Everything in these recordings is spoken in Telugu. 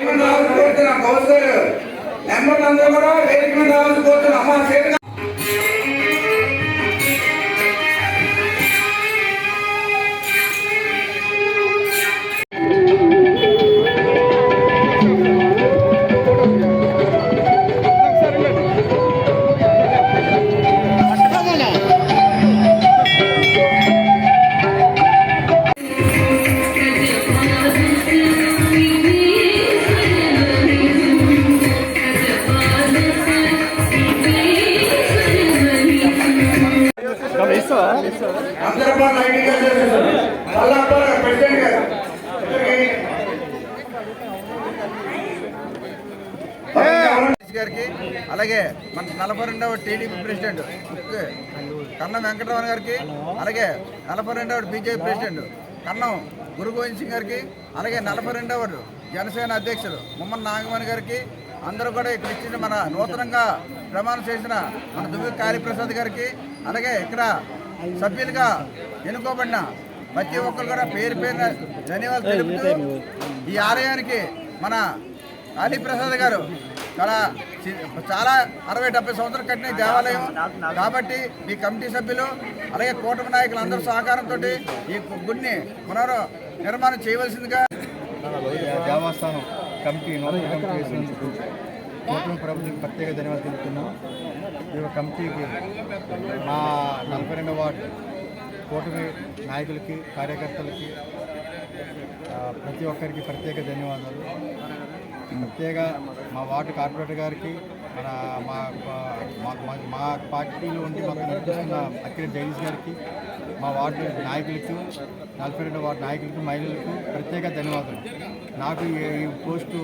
రావాల్సి కోరుతున్నాం కౌన్సిలర్ గారు నెంబర్ అందరూ కూడా వేదిక మీద రావాల్సి కోరుతున్నాం అమ్మ ప్రెసిడెంట్ గారు. గారికి అలాగే మన నలభై రెండవ టీడీపీ ప్రెసిడెంట్ కన్నం వెంకటరమణ గారికి అలాగే నలభై రెండవ బీజేపీ ప్రెసిడెంట్ కన్నం గురు గోవింద్ సింగ్ గారికి అలాగే నలభై రెండవ జనసేన అధ్యక్షుడు ముమ్మన్ నాగమణి గారికి అందరూ కూడా ఇక్కడ ఇచ్చిన మన నూతనంగా ప్రమాణం చేసిన మన దువ్వి కాళీప్రసాద్ గారికి అలాగే ఇక్కడ సభ్యులుగా ఎన్నుకోబడిన ప్రతి ఒక్కరు కూడా పేరు పేరున ధన్యవాదాలు తెలుపుతూ ఈ ఆలయానికి మన కాళీప్రసాద్ గారు చాలా చాలా అరవై డెబ్బై సంవత్సరాలు కట్టిన దేవాలయం. కాబట్టి ఈ కమిటీ సభ్యులు అలాగే కూటమి నాయకులు అందరూ సహకారంతో ఈ గుడిని పునర్ నిర్మాణం చేయవలసిందిగా దేవస్థానం కమిటీ నూతన కమిటీ వేసినందుకు నూతన ప్రభుత్వం ప్రత్యేక ధన్యవాదాలు తెలుపుతున్నాం. ఈ కమిటీకి మా నలభై రెండు వార్డు కూటమి నాయకులకి కార్యకర్తలకి ప్రతి ఒక్కరికి ప్రత్యేక ధన్యవాదాలు. ప్రత్యేక మా వార్డు కార్పొరేటర్ గారికి మన మా మా- మా- మా పార్టీలో ఉండి మాకు నడిపిస్తున్న అక్కిరి జగదీష్ గారికి మా వార్డు నాయకులకు నలభై రెండు వార్డు నాయకులకు మహిళలకు ప్రత్యేక ధన్యవాదాలు. నాకు ఈ పోస్టు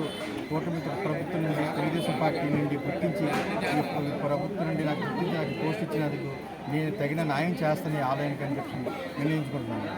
కూటమి ప్రభుత్వం నుండి తెలుగుదేశం పార్టీ నుండి గుర్తించి ఈ ప్రభుత్వం నుండి నాకు గుర్తించి నాకు పోస్ట్ ఇచ్చినందుకు నేను తగిన న్యాయం చేస్తాను ఆలయానికి అని చెప్పి నిర్ణయించుకుంటున్నాను.